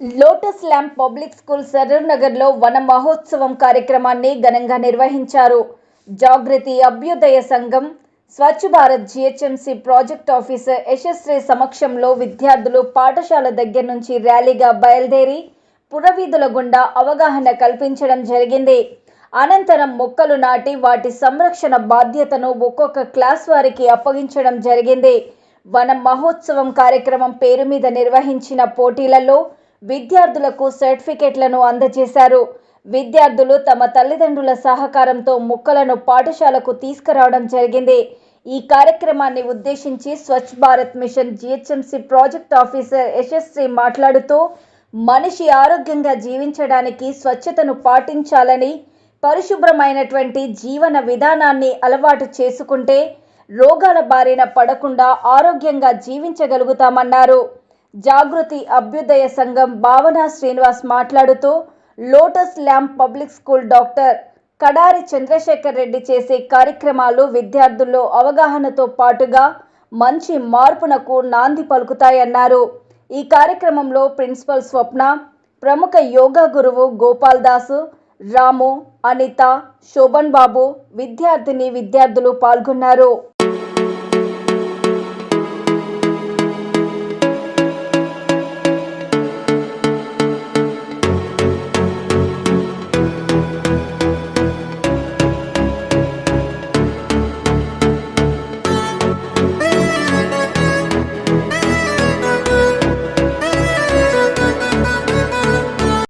Lotus lamp public school Saroor నగర్లో వన మహోత్సవం కార్యక్రమాన్ని ఘనంగా నిర్వహించారు. Jagruti Abhyudaya Sangham Swachh Bharat GHMC project officer Yashasvi సమక్షంలో విద్యార్థులు పాఠశాల దగ్గర నుంచి ర్యాలీగా బయలుదేరి పురవీధుల గుండా అవగాహన కల్పించడం జరిగింది. అనంతరం మొక్కలు నాటి వాటి సంరక్షణ బాధ్యతను ఒక్కొక్క క్లాస్ వారికి అప్పగించడం జరిగింది. వన మహోత్సవం కార్యక్రమం పేరు మీద నిర్వహించిన పోటీలలో విద్యార్థులకు సర్టిఫికెట్లను అందజేశారు. విద్యార్థులు తమ తల్లిదండ్రుల సహకారంతో మొక్కలను పాఠశాలకు తీసుకురావడం జరిగింది. ఈ కార్యక్రమాన్ని ఉద్దేశించి Swachh Bharat mission GHMC project officer Yashasvi మాట్లాడుతూ మనిషి ఆరోగ్యంగా జీవించడానికి స్వచ్ఛతను పాటించాలని పరిశుభ్రమైనటువంటి జీవన విధానాన్ని అలవాటు చేసుకుంటే రోగాల బారిన పడకుండా ఆరోగ్యంగా జీవించగలుగుతామన్నారు. జాగృతి అభ్యుదయ సంఘం భావన శ్రీనివాస్ మాట్లాడుతూ lotus lamp public school doctor Kadari Chandrasekhar Reddy చేసే కార్యక్రమాలు విద్యార్థుల్లో అవగాహనతో పాటుగా మంచి మార్పునకు నాంది పలుకుతాయన్నారు. ఈ కార్యక్రమంలో ప్రిన్సిపల్ స్వప్న ప్రముఖ యోగా గురువు గోపాల్ దాసు రాము అనిత శోభన్ బాబు విద్యార్థిని విద్యార్థులు పాల్గొన్నారు.